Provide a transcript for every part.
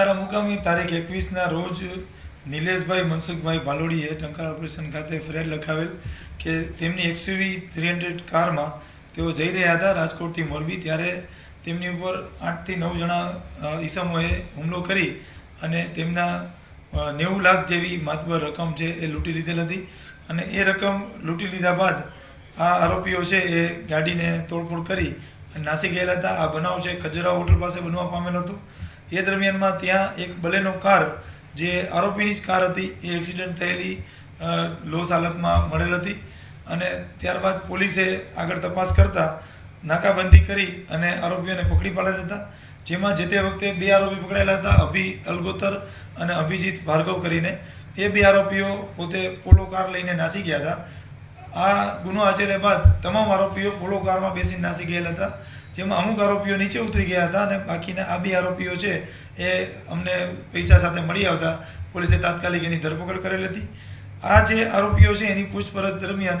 ટંકારા મુકામી તારીખ એકવીસના રોજ નિલેશભાઈ મનસુખભાઈ ભાલોડીએ ટંકારા ઓપરેશન ખાતે ફરિયાદ લખાવેલ કે તેમની એક્સયુવી થ્રી હંડ્રેડ કારમાં તેઓ જઈ રહ્યા હતા રાજકોટથી મોરબી. ત્યારે તેમની ઉપર આઠથી નવ જણા ઈસમોએ હુમલો કરી અને તેમના નેવું લાખ જેવી માતબર રકમ છે એ લૂંટી લીધેલ હતી અને એ રકમ લૂંટી લીધા બાદ આ આરોપીઓ છે એ ગાડીને તોડફોડ કરી નાસી ગયેલા હતા. આ બનાવ છે ખજરા હોટલ પાસે બનવા પામેલ હતો. એ દરમિયાનમાં ત્યાં એક બલેનો કાર જે આરોપીની જ કાર હતી, એ એક્સિડન્ટ થયેલી લોસ હાલતમાં મળેલ હતી અને ત્યારબાદ પોલીસે આગળ તપાસ કરતા નાકાબંધી કરી અને આરોપીઓને પકડી પાડેલા હતા, જેમાં જે તે વખતે બે આરોપી પકડાયેલા હતા, અભિ અલગોતર અને અભિજીત ભાર્ગવ કરીને. એ બે આરોપીઓ પોતે પોલો કાર લઈને નાસી ગયા હતા. આ ગુનો આચર્યા બાદ તમામ આરોપીઓ પોલો કારમાં બેસીને નાસી ગયેલા હતા. જેમાં અમુક આરોપીઓ નીચે ઉતરી ગયા હતા અને બાકીના આ બે આરોપીઓ છે એ અમને પૈસા સાથે મળી આવતા. પોલીસે તાત્કાલિક એની ધરપકડ કરેલી હતી. આ જે આરોપીઓ છે એની પૂછપરછ દરમિયાન,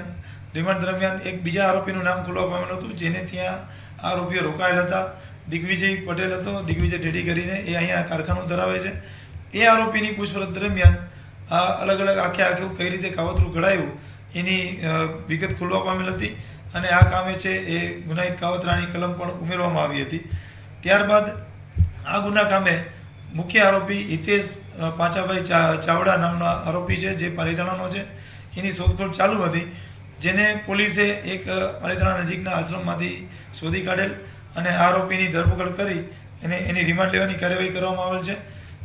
રિમાન્ડ દરમિયાન એક બીજા આરોપીનું નામ ખુલવા પામેલું હતું, જેને ત્યાં આરોપીઓ રોકાયેલા હતા. દિગ્વિજય પટેલ હતો. દિગ્વિજય ઢેડી કરીને એ અહીંયા કારખાનું ધરાવે છે. એ આરોપીની પૂછપરછ દરમિયાન અલગ અલગ આખે આખું કઈ રીતે કાવતરું ઘડાયું એની વિગત ખુલવા પામેલ હતી અને આ કામે છે એ ગુનાહિત કાવતરાની કલમ પણ ઉમેરવામાં આવી હતી. ત્યારબાદ આ ગુના કામે મુખ્ય આરોપી હિતેશ પાંચાભાઈ ચાવડા નામના આરોપી છે જે પાલીતાણાનો છે. એની શોધખોળ ચાલુ હતી, જેને પોલીસે એક પાલીતાણા નજીકના આશ્રમમાંથી શોધી કાઢેલ અને આરોપીની ધરપકડ કરી એને એની રિમાન્ડ લેવાની કાર્યવાહી કરવામાં આવેલ છે.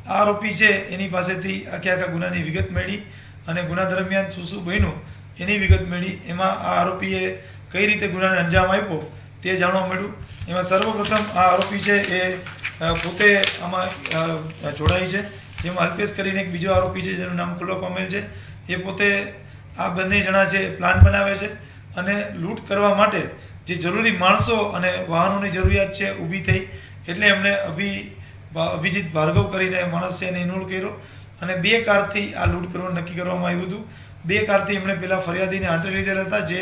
આ આરોપી છે, એની પાસેથી આખે આખા ગુનાની વિગત મેળવી અને ગુના દરમિયાન શું શું બન્યું એની વિગત મેળવી. એમાં આ આરોપીએ કઈ રીતે ગુનાને અંજામ આપ્યો તે જાણવા મળ્યું. એમાં સર્વપ્રથમ આ આરોપી છે એ પોતે આમાં જોડાય છે. જેમાં અલ્પેશ કરીને એક બીજો આરોપી છે, જેનું નામ ખુલ્લો પામેલ છે. એ પોતે આ બંને જણા છે પ્લાન બનાવે છે અને લૂંટ કરવા માટે જે જરૂરી માણસો અને વાહનોની જરૂરિયાત છે ઊભી થઈ એટલે એમણે અભિ અભિજીત ભાર્ગવ કરીને માણસ છે એને ઇનોલ કર્યો અને બે કારથી આ લૂંટ કરવાનું નક્કી કરવામાં આવ્યું હતું. બે કારથી એમણે પેલા ફરિયાદીને આંતરી લીધેલા હતા. જે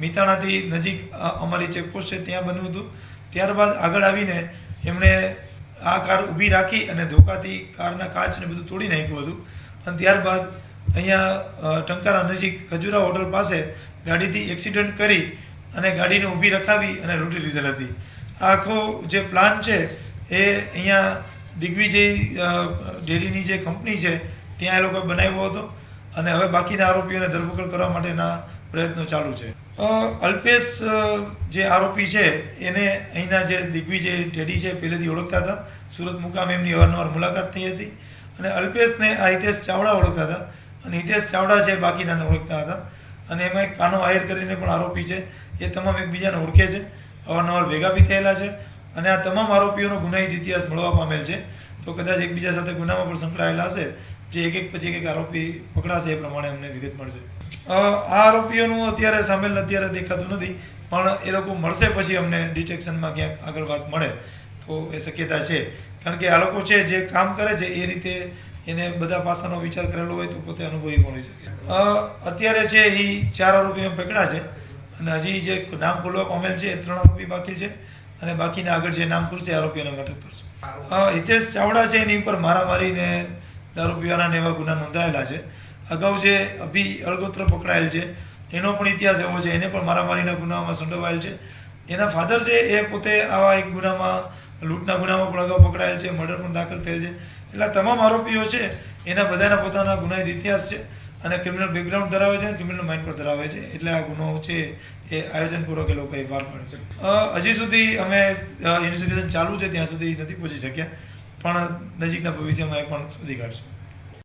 મિતાણાથી નજીક અમારી ચેકપોસ્ટ છે, ત્યાં બન્યું હતું. ત્યારબાદ આગળ આવીને એમણે આ કાર ઊભી રાખી અને ધોકાથી કારના કાચને બધું તોડી નાખ્યું હતું. અને ત્યારબાદ અહીંયા ટંકારા નજીક ખજુરા હોટલ પાસે ગાડીથી એક્સિડન્ટ કરી અને ગાડીને ઊભી રખાવી અને લૂંટી લીધેલ હતી. આખો જે પ્લાન છે, એ અહીંયા દિગ્વિજય ડેરીની જે કંપની છે, ત્યાં એ લોકોએ બનાવ્યો હતો. અને હવે બાકીના આરોપીઓને ધરપકડ કરવા માટેના પ્રયત્નો ચાલુ છે. અલ્પેશ જે આરોપી છે, એને અહીંના જે દિગ્વિજય ઢેડી છે, પહેલેથી ઓળખતા હતા. સુરત મુકામ એમની અવારનવાર મુલાકાત થઈ હતી. અને અલ્પેશને આ હિતેશ ચાવડા ઓળખતા હતા. અને હિતેશ ચાવડા છે બાકીનાને ઓળખતા હતા. અને એમાં એક કાનો આયર કરીને પણ આરોપી છે. એ તમામ એકબીજાને ઓળખે છે. અવારનવાર ભેગા બી થયેલા છે. અને આ તમામ આરોપીઓનો ગુનાહિત ઇતિહાસ મળવા પામેલ છે. તો કદાચ એકબીજા સાથે ગુનામાં પણ સંકળાયેલા હશે. જે એક એક પછી એક એક આરોપી પકડાશે એ પ્રમાણે અમને વિગત મળશે. આ આરોપીઓનું અત્યારે સામેલ અત્યારે દેખાતું નથી, પણ એ લોકો મળશે પછી અમને ડિટેક્શનમાં ક્યાંક આગળ વાત મળે તો એ શક્યતા છે. કારણ કે આ લોકો છે, જે કામ કરે છે, એ રીતે એને બધા પાસાનો વિચાર કરેલો હોય તો પોતે અનુભવી હોઈ શકે. અત્યારે છે, એ ચાર આરોપીઓ પકડ્યા છે અને હજી જે નામ ખોલવા પામેલ છે, એ ત્રણ આરોપી બાકી છે અને બાકીના આગળ જે નામ ખુલશે આરોપીઓને અટક કરશું હિતેશ ચાવડા છે, એની ઉપર મારામારી ને દારૂ પીવાના એવા ગુના નોંધાયેલા છે. અગાઉ જે અભિ અળગોત્ર પકડાયેલ છે, એનો પણ ઇતિહાસ એવો છે, એને પણ મારામારીના ગુનામાં સંડોવાયેલ છે. એના ફાધર છે એ પોતે આવા એક ગુનામાં, લૂંટના ગુનામાં પણ અગાઉ પકડાયેલ છે, મર્ડર પણ દાખલ થયેલ છે. એટલે તમામ આરોપીઓ છે, એના બધાના પોતાના ગુનાહિત ઇતિહાસ છે અને ક્રિમિનલ બેકગ્રાઉન્ડ ધરાવે છે અને ક્રિમિનલ માઇન્ડ પણ ધરાવે છે. એટલે આ ગુનો છે એ આયોજનપૂર્વક એ લોકોએ બહાર પાડ્યો છે. હજી સુધી અમે ઇન્વેસ્ટિગેશન ચાલુ છે, ત્યાં સુધી નથી પહોંચી શક્યા. પણ નજીકના ભવિષ્યમાં એ પણ શોધી કાઢશું